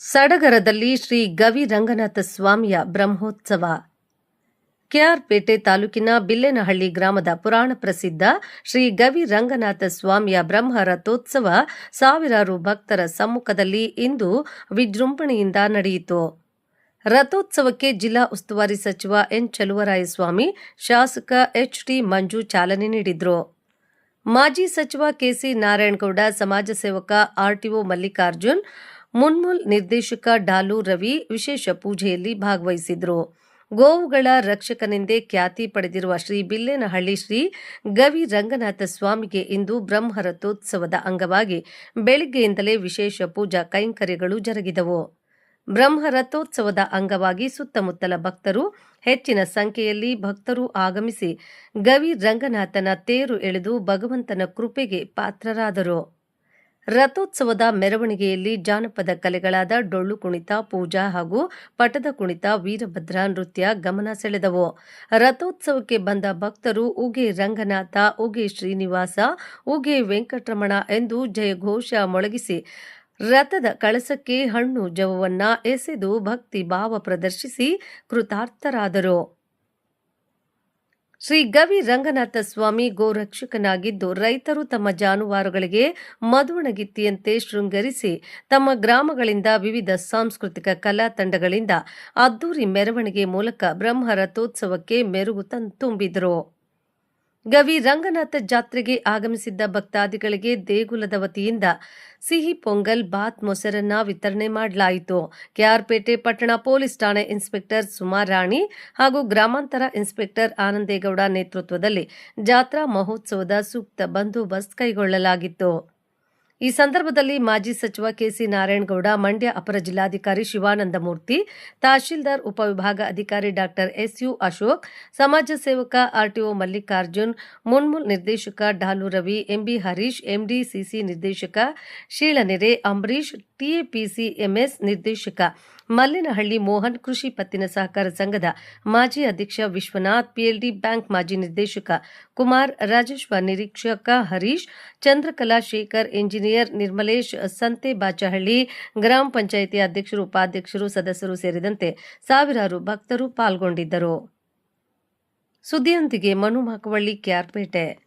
ಸಡಗರದಲ್ಲಿ ಶ್ರೀ ಗವಿ ರಂಗನಾಥ ಸ್ವಾಮಿಯ ಬ್ರಹ್ಮೋತ್ಸವ. ಕೆಆರ್ಪೇಟೆ ತಾಲೂಕಿನ ಬಿಲ್ಲೇನಹಳ್ಳಿ ಗ್ರಾಮದ ಪುರಾಣ ಪ್ರಸಿದ್ಧ ಶ್ರೀ ಗವಿ ರಂಗನಾಥ ಸ್ವಾಮಿಯ ಬ್ರಹ್ಮ ರಥೋತ್ಸವ ಸಾವಿರಾರು ಭಕ್ತರ ಸಮ್ಮುಖದಲ್ಲಿ ಇಂದು ವಿಜೃಂಭಣೆಯಿಂದ ನಡೆಯಿತು. ರಥೋತ್ಸವಕ್ಕೆ ಜಿಲ್ಲಾ ಉಸ್ತುವಾರಿ ಸಚಿವ ಎನ್ ಚಲುವರಾಯಸ್ವಾಮಿ ಶಾಸಕ ಎಚ್ಟಿ ಮಂಜು ಚಾಲನೆ ನೀಡಿದರು. ಮಾಜಿ ಸಚಿವ ಕೆಸಿ ನಾರಾಯಣಗೌಡ, ಸಮಾಜ ಸೇವಕ ಆರ್ಟಿಒ ಮಲ್ಲಿಕಾರ್ಜುನ್ ಮುನ್ಮೂಲ್ ನಿರ್ದೇಶಕ ಡಾಲು ರವಿ ವಿಶೇಷ ಪೂಜೆಯಲ್ಲಿ ಭಾಗವಹಿಸಿದ್ರು. ಗೋವುಗಳ ರಕ್ಷಕನೆಂದೇ ಖ್ಯಾತಿ ಪಡೆದಿರುವ ಶ್ರೀ ಬಿಲ್ಲೇನಹಳ್ಳಿ ಶ್ರೀ ಗವಿ ರಂಗನಾಥ ಸ್ವಾಮಿಗೆ ಇಂದು ಬ್ರಹ್ಮರಥೋತ್ಸವದ ಅಂಗವಾಗಿ ಬೆಳಿಗ್ಗೆಯಿಂದಲೇ ವಿಶೇಷ ಪೂಜಾ ಕೈಂಕರ್ಯಗಳು ಜರುಗಿದವು. ಬ್ರಹ್ಮರಥೋತ್ಸವದ ಅಂಗವಾಗಿ ಸುತ್ತಮುತ್ತಲ ಭಕ್ತರು ಹೆಚ್ಚಿನ ಸಂಖ್ಯೆಯಲ್ಲಿ ಭಕ್ತರು ಆಗಮಿಸಿ ಗವಿ ರಂಗನಾಥನ ತೇರು ಎಳೆದು ಭಗವಂತನ ಕೃಪೆಗೆ ಪಾತ್ರರಾದರು. ರಥೋತ್ಸವದ ಮೆರವಣಿಗೆಯಲ್ಲಿ ಜಾನಪದ ಕಲೆಗಳಾದ ಡೊಳ್ಳು ಕುಣಿತ, ಪೂಜಾ ಹಾಗೂ ಪಟದ ಕುಣಿತ, ವೀರಭದ್ರ ನೃತ್ಯ ಗಮನ ಸೆಳೆದವು. ರಥೋತ್ಸವಕ್ಕೆ ಬಂದ ಭಕ್ತರು ಉಗೆ ರಂಗನಾಥ, ಉಗೆ ಶ್ರೀನಿವಾಸ, ಉಗೆ ವೆಂಕಟರಮಣ ಎಂದು ಜಯಘೋಷ ಮೊಳಗಿಸಿ, ರಥದ ಕಳಸಕ್ಕೆ ಹಣ್ಣು ಜವವನ್ನ ಎಸೆದು ಭಕ್ತಿ ಭಾವ ಪ್ರದರ್ಶಿಸಿ ಕೃತಾರ್ಥರಾದರು. ಶ್ರೀ ಗವಿ ರಂಗನಾಥ ಸ್ವಾಮಿ ಗೋರಕ್ಷಕನಾಗಿದ್ದು ರೈತರು ತಮ್ಮ ಜಾನುವಾರುಗಳಿಗೆ ಮಧುವಣಗಿತ್ತಿಯಂತೆ ಶೃಂಗರಿಸಿ ತಮ್ಮ ಗ್ರಾಮಗಳಿಂದ ವಿವಿಧ ಸಾಂಸ್ಕೃತಿಕ ಕಲಾ ತಂಡಗಳಿಂದ ಅದ್ದೂರಿ ಮೆರವಣಿಗೆ ಮೂಲಕ ಬ್ರಹ್ಮ ರಥೋತ್ಸವಕ್ಕೆ ಮೆರುಗು ತುಂಬಿದರು. ಗವಿ ರಂಗನಾಥ ಜಾತ್ರೆಗೆ ಆಗಮಿಸಿದ್ದ ಭಕ್ತಾದಿಗಳಿಗೆ ದೇಗುಲದ ವತಿಯಿಂದ ಸಿಹಿ ಪೊಂಗಲ್, ಬಾತ್ ಮೊಸರನ್ನ ವಿತರಣೆ ಮಾಡಲಾಯಿತು. ಕೆಆರ್ಪೇಟೆ ಪಟ್ಟಣ ಪೊಲೀಸ್ ಠಾಣೆ ಇನ್ಸ್ಪೆಕ್ಟರ್ ಸುಮಾರಾಣಿ ಹಾಗೂ ಗ್ರಾಮಾಂತರ ಇನ್ಸ್ಪೆಕ್ಟರ್ ಆನಂದೇಗೌಡ ನೇತೃತ್ವದಲ್ಲಿ ಜಾತ್ರಾ ಮಹೋತ್ಸವದ ಸೂಕ್ತ ಬಂದೋಬಸ್ತ್ ಕೈಗೊಳ್ಳಲಾಗಿತ್ತು. ಈ ಸಂದರ್ಭದಲ್ಲಿ ಮಾಜಿ ಸಚಿವ ಕೆಸಿ ನಾರಾಯಣಗೌಡ, ಮಂಡ್ಯ ಅಪರ ಜಿಲ್ಲಾಧಿಕಾರಿ ಶಿವಾನಂದ ಮೂರ್ತಿ ತಹಶೀಲ್ದಾರ್ ಉಪವಿಭಾಗ ಅಧಿಕಾರಿ ಡಾಕ್ಟರ್ ಎಸ್ಯು ಅಶೋಕ್, ಸಮಾಜ ಸೇವಕ ಆರ್ಟಿಒ ಮಲ್ಲಿಕಾರ್ಜುನ್, ಮುನ್ಮುಲ್ ನಿರ್ದೇಶಕ ಡಾಲು ರವಿ, ಎಂಬಿ ಹರೀಶ್ ಎಂಡಿಸಿಸಿ ನಿರ್ದೇಶಕ ಶೀಳನೆರೆ, ಅಂಬರೀಶ್ ಟಿಎಪಿಸಿ ಎಂಎಸ್ ನಿರ್ದೇಶಕ ಮಲ್ಲಿನಹಳ್ಳಿ ಮೋಹನ್ ಕೃಷಿ ಪತ್ತಿನ ಸಹಕಾರ ಸಂಘದ ಮಾಜಿ ಅಧ್ಯಕ್ಷ ವಿಶ್ವನಾಥ್, ಪಿಎಲ್ಡಿ ಬ್ಯಾಂಕ್ ಮಾಜಿ ನಿರ್ದೇಶಕ ಕುಮಾರ್, ರಾಜೇಶ್ವ ನಿರೀಕ್ಷಕ ಹರೀಶ್, ಚಂದ್ರಕಲಾ ಶೇಖರ್ ಇಂಜಿನಿಯರ್ ನಿರ್ಮಲೇಶ್ ಸಂತೆ ಬಾಚಹಳ್ಳಿ, ಗ್ರಾಮ ಪಂಚಾಯಿತಿ ಅಧ್ಯಕ್ಷರು, ಉಪಾಧ್ಯಕ್ಷರು, ಸದಸ್ಯರು ಸೇರಿದಂತೆ ಸಾವಿರಾರು ಭಕ್ತರು ಪಾಲ್ಗೊಂಡಿದ್ದರು. ಸುದ್ದಿಯೊಂದಿಗೆ ಮನು ಮಾಕವಳ್ಳಿ ಕೆಆರ್ಪೇಟೆ